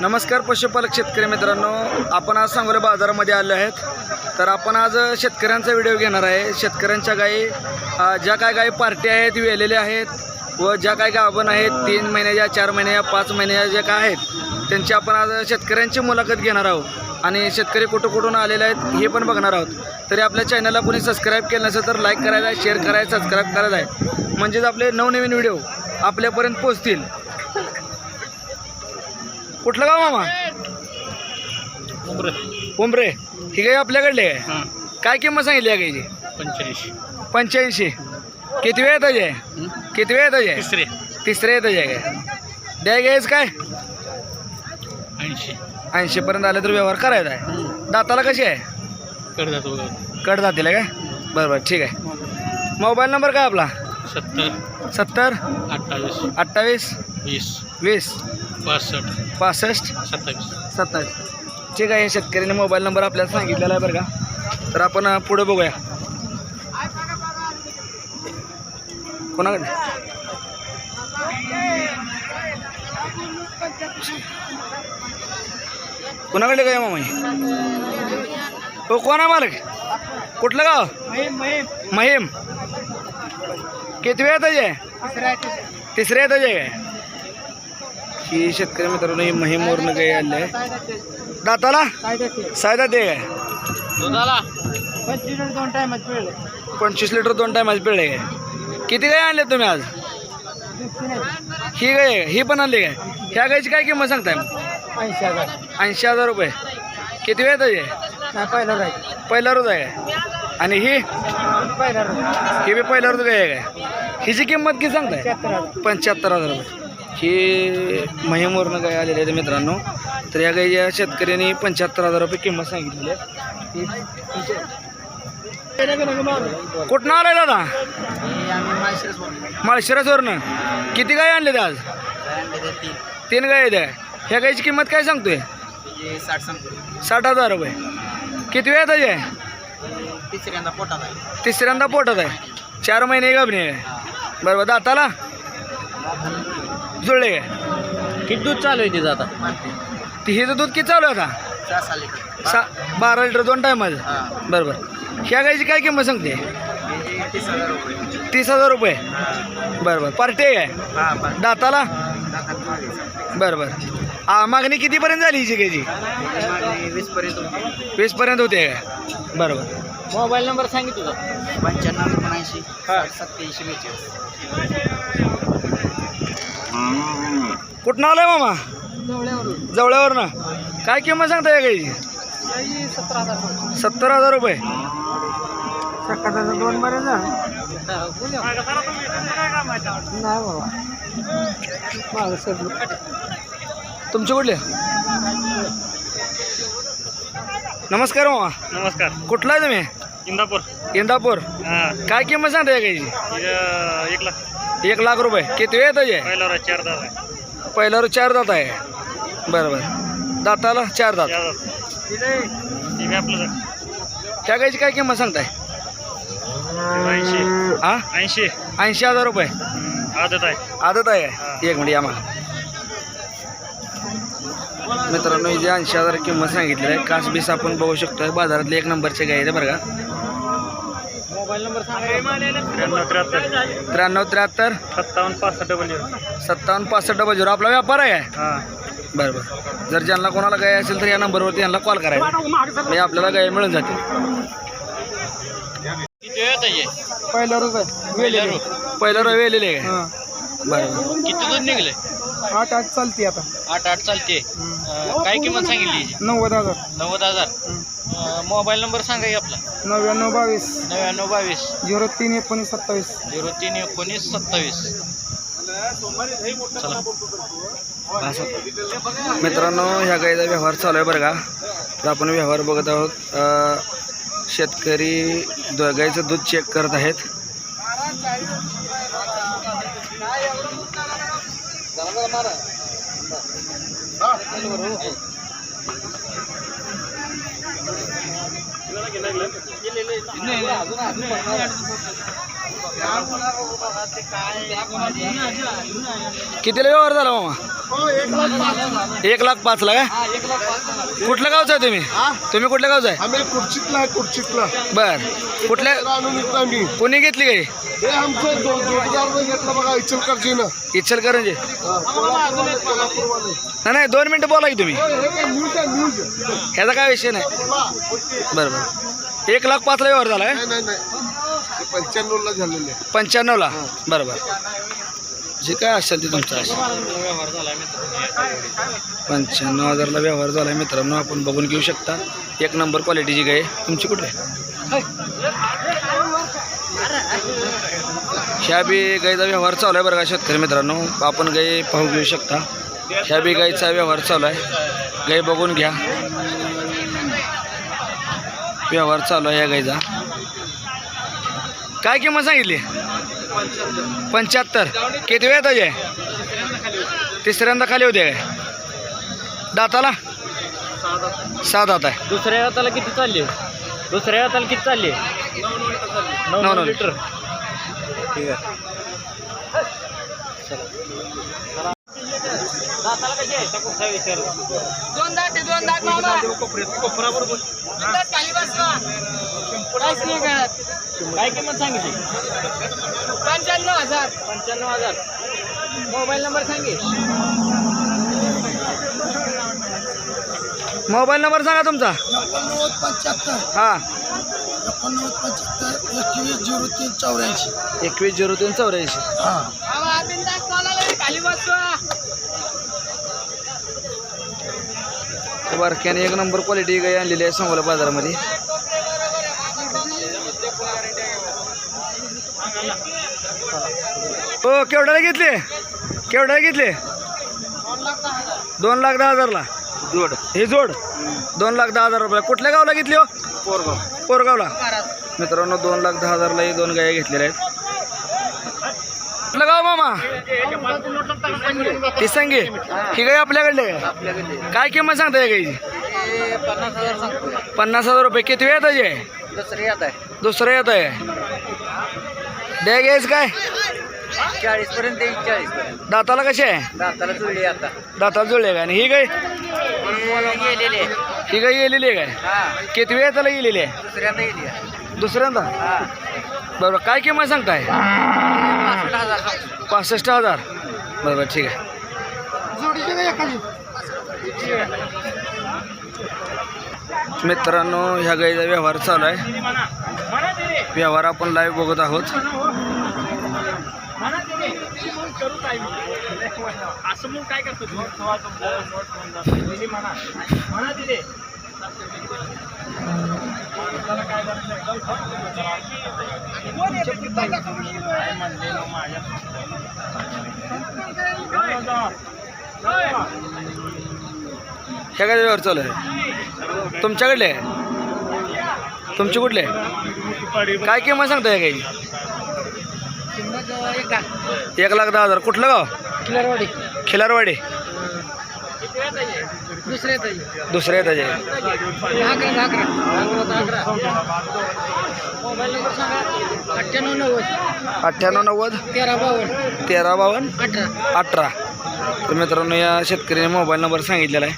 नमस्कार पशुपालक शेतकरी मित्रांनो आपण आज सांगोला बाजारामध्ये आले आहेत. तर आपण आज शेतकऱ्यांचा व्हिडिओ घेणार आहे. शेतकऱ्यांच्या गायी ज्या काय गायी पार्टी आहेत वेलेल्या आहेत व ज्या काय गाभण आहेत तीन महिन्याच्या चार महिन्याच्या पाच महिन्याच्या ज्या काय आहेत त्यांची आपण आज शेतकऱ्यांची मुलाखत घेणार आहोत. आणि शेतकरी कुठं कुठून आलेले आहेत हे पण बघणार आहोत. तरी आपल्या चॅनलला कोणी सबस्क्राईब केलं नसेल तर लाईक करायला आहे शेअर करायचं सबस्क्राईब करायला आहे. म्हणजेच आपले नवनवीन व्हिडिओ आपल्यापर्यंत पोचतील कुठलं गाव मामा? उमरे. ही गाय आपल्याकडले आहे? काय किंमत सांगितली या गायची? पंच्याऐंशी. पंच्याऐंशी. किती वेळ येतं आहे किती वेळ येतं आहे तिसरे. तिसरे येतं आहे काय द्या घ्यायच काय? ऐंशी. ऐंशीपर्यंत आलं तर व्यवहार करायचा आहे. दाताला कशी आहे? कडदात वगैरे. कट जातील काय बरं बरं. ठीक आहे. मोबाईल नंबर काय आपला? सत्तर सत्तर अठ्ठावीस अठ्ठावीस वीस वीस पासष्ट पासष्ट सत्तावीस. सत्तावीस. ठीक आहे शेतकऱ्याने मोबाईल नंबर आपल्याला सांगितलेला आहे बरं का तर आपण पुढे बघूया. कोणाकडे? कोणाकडे काय मामा हो कोण आहे मालक? कुठलं गाव? महिम. किती वेळ येतं तिसऱ्या येतं काय ही शेतकरी मित्रांनो ही महिमवरनं काही आले आहे. दाताला? सायदा ते काय? पिळले. पंचवीस लिटर दोन टायमाचे पिळे काय? किती गाय आणले तुम्ही आज? ही गाय आहे, ही पण आणली काय? ह्या गायची काय किंमत सांगताय? ऐंशी हजार. ऐंशी हजार रुपये. किती वेळ आहे नाही पहिला रोज आहे काय? आणि ही? ही बी पहिला काय काय हिची किंमत किती सांगताय? पंच्याहत्तर हजार रुपये. ही महिमवरनं काय आलेले आहेत मित्रांनो. तर या गायच्या शेतकऱ्यांनी पंच्याहत्तर हजार रुपये किंमत सांगितलेली आहे. कुठनं आलाय दादा? माळशिरसवरनं. किती गाय आणले आज? तीन गाय आहेत. ह्या गायची किंमत काय सांगतोय? साठ हजार रुपये. किती वेळ आहे? तिसऱ्यांदा पोटात आहे. तिसऱ्यांदा पोटात आहे. चार महिने गाभणी आहे. बरोबर दाताला? जुळले काय? किती दूध चालू आहे तिचं आता? ती हिचं दूध किती चालू आहे आता? सहा लिटर. सा बारा लिटर दोन टायमाचं? हां. बरोबर. ह्या गायची काय किंमत सांगते? तीस हजार रुपये. तीस हजार रुपये? बरं बरं पार्टी आहे काय? हां बरं दाताला? मागेच बरं बरं आ मागणी कितीपर्यंत झाली हिची गायची? मागणी वीसपर्यंत होती. वीसपर्यंत होते काय? बरोबर. मोबाईल नंबर सांगितलं तुझा पंच्याण्णव एकोणऐंशी हां. सत्याऐंशी बेचाळीस. कुठनं आलाय मामा? जवळ्यावरनं. काय किंमत सांगता या सतरा हजार सत्तर हजार रुपये. सकाळचा दोन बरे जा नाही बाबा. तुमचे कुठले? नमस्कार मामा. नमस्कार. कुठला आहे तुम्ही? इंदापूर. इंदापूर. हां. काय किंमत सांगता या गायची एक लाख. एक लाख रुपये. किती वेळ आहे पहिला चार दात आहे. पहिल्यावर चार दात आहे. बरं बरं. दाताला चार दात. चार दात. आहे ह्या गायची काय किंमत सांगताय? ऐंशी. हा? ऐंशी. ऐंशी हजार रुपये. आदत आहे. आदत आहे. एक मिनिट या मला मित्रांनो ही जी ऐंशी हजार किंमत सांगितलेली आहे कास बीस आपण बघू शकतो बाजारातले एक नंबरचे गाय आहे बरं का? मोबाईल नंबर सांगा त्र्याण्णव त्र्याहत्तर. सत्तावन्न पासष्ट डबल झिरो. सत्तावन्न पासष्ट डबल झिरो. आपला व्यापार आहे काय? हां. बरं बरं. जर ज्यांना कोणाला गाय असेल तर या नंबरवरती यांना कॉल करायचा म्हणजे आपल्याला गाय मिळून जाते. पहिला वेलेरू पहिलं रवी वेलेले आहे बरं. बरं किती दूध निघले आठ आठ चालते आता. आठ आठ चालते. अं, काय किंमत सांगितली याची? नव्वद हजार. नव्वद हजार. अं, मोबाईल नंबर सांगा की आपला. नव्याण्णव बावीस. नव्याण्णव बावीस. झिरो तीन एकोणीस सत्तावीस. झिरो तीन एकोणीस सत्तावीस. चला. असं मित्रांनो ह्या गाईचा व्यवहार चालू आहे बरं का? तर आपण व्यवहार बघत आहोत अं, शेतकरी द गाईचं दूध चेक करत आहेत. గలగలమారా ಇಲ್ಲ ಇಲ್ಲ ಇಲ್ಲ ಅದನ್ನ ಅದನ್ನ कितीला व्यवहार झाला मामा? एक लाख पाचला काय कुठल्या गावचा आहे तुम्ही? तुम्ही कुठल्या गावचा आहे? आम्ही कुर्चीतला आहे कुर्चीतला बर. कुठल्या कोणी घेतली काही? हे आमचं जोडीदार घेतलं बघा इचलकरंजी. नाही नाही दोन मिनटं बोला की तुम्ही. हे आहे ह्याचा काय विषय नाही. बरं बरं. एक लाख पाचला व्यवहार झाला नाही. पंच्याण्णवला झालेले. पंच्याण्णवला? बरं बरं जे काय असेल ते तुमचं असेल. व्यवहार झाला पंच्याण्णव हजारला व्यवहार झाला आहे मित्रांनो आपण बघून घेऊ शकता. एक नंबर क्वालिटीची गाय आहे. तुमची कुठे ह्या. बी गाईचा व्यवहार चालू आहे बरं का शेतकरी मित्रांनो. आपण गाई पाहू घेऊ शकता. ह्या बी गाईचा व्यवहार चालू आहे. गाई बघून घ्या. व्यवहार चालू आहे या गाईचा काय किंमत सांगितली? पंच्याहत्तर. किती वेळ आहे तिसऱ्यांदा खाली होते. दाताला? सहा दात आहे. दुसऱ्या हाताला किती चालली? दुसऱ्या हाताला किती चालली? नऊ नऊ लिटर. दाताला कशी आहे? कुठचा विचार. दोन दाट आहे, दोन दाट मामा. इथंच खाली बसवा. काहीच नाही कळत. काय किंमत सांगितली? पंच्याण्णव हजार. पंच्याण्णव हजार. मोबाईल नंबर सांगे मोबाईल नंबर सांगा तुमचा. एकोणनव्वद पंच्याहत्तर. हां. एकोणनव्वद पंच्याहत्तर एकवीस झिरो तीन चौऱ्याऐंशी. एकवीस झिरो तीन चौऱ्याऐंशी. हां. रे, खाली बसवा. बारक्याने एक नंबर क्वालिटी गाई आणलेली आहे सांगोला बाजारामध्ये. हो केवढ्याला घेतले? केवढ्याला घेतले? दोन लाख दहा हजारला. जोड. हे जोड? दोन लाख दहा हजार रुपये कुठल्या गावला घेतली हो? पोरगाव. पोरगावला. मित्रांनो दोन लाख दहा हजारला ही दोन गाया घेतलेल्या आहेत. कुठलं गाव मामा? ती संगी ही गाय आपल्याकडले काय किंमत सांगता या गाईची? पन्नास हजार पन्नास हजार रुपये. किती वेळ आहे? दुसरी येत आहे. दुसरं येत आहे द्या घ्यायच काय? चाळीस पर्यंत चाळीस दाताला कशी आहे? दाताला जुळले आता दाताला जुळले काय आणि ही गाय? ही गाय गेलेली आहे काय किती वेळ त्याला गेलेली आहे? दुसऱ्यांदा गेली दुसऱ्यांदा? बरोबर. काय किंमत सांगताय? पासष्ट हजार. बरोबर ठीक आहे. मित्रांनो ह्या गाईचा व्यवहार चालू आहे. व्यवहार आपण लाईव्ह बघत आहोत. ह्या चालू आहे. तुमच्याकडले तुमची कुठले? काय किंमत सांगता या गाई एक लाख. दहा हजार. कुठलं गाव? किलरवाडी खिलारवाडी. दुसरे मोबाईल नंबर सांगा. अठ्ठ्याण्णव नव्वद. अठ्ठ्याण्णव नव्वद. तेरा बावन्न. तेरा बावन्न. अठरा. अठरा. तर मित्रांनो या शेतकऱ्याने मोबाईल नंबर सांगितलेला आहे.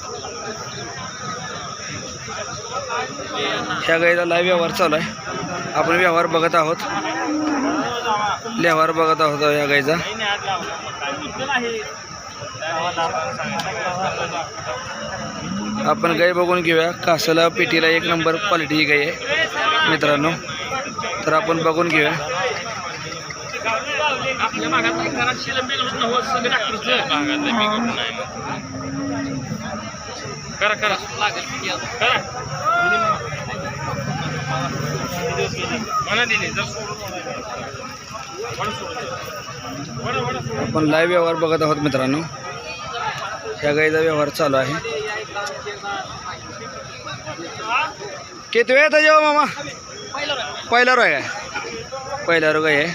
ह्या गाईचा लाईव्ह व्यवहार चालू आहे. आपण व्यवहार बघत आहोत. व्यवहार बघत आहोत या गाईचा. आपण गाई बघून घेऊया. कासाला पेटीला एक नंबर क्वालिटी ही गाई आहे मित्रांनो. तर आपण बघून घेऊया. करा करा. करा. म्हणा दिली जर आपण लाईव्ह व्यवहार बघत आहोत मित्रांनो. ह्या गाईचा व्यवहार चालू आहे. किती वेळ येतं जेव्हा मामा? पहिला रोय काय पहिला रो गाई आहे.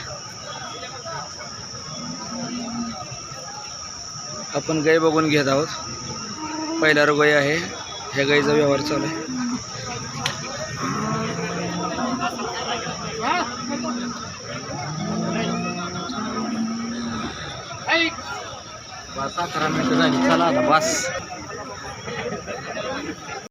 आपण गाई बघून घेत आहोत. पहिला रो गाई आहे. ह्या गाईचा व्यवहार चालू आहे. पाच अकरा मिनटं झाली. चला आता बस.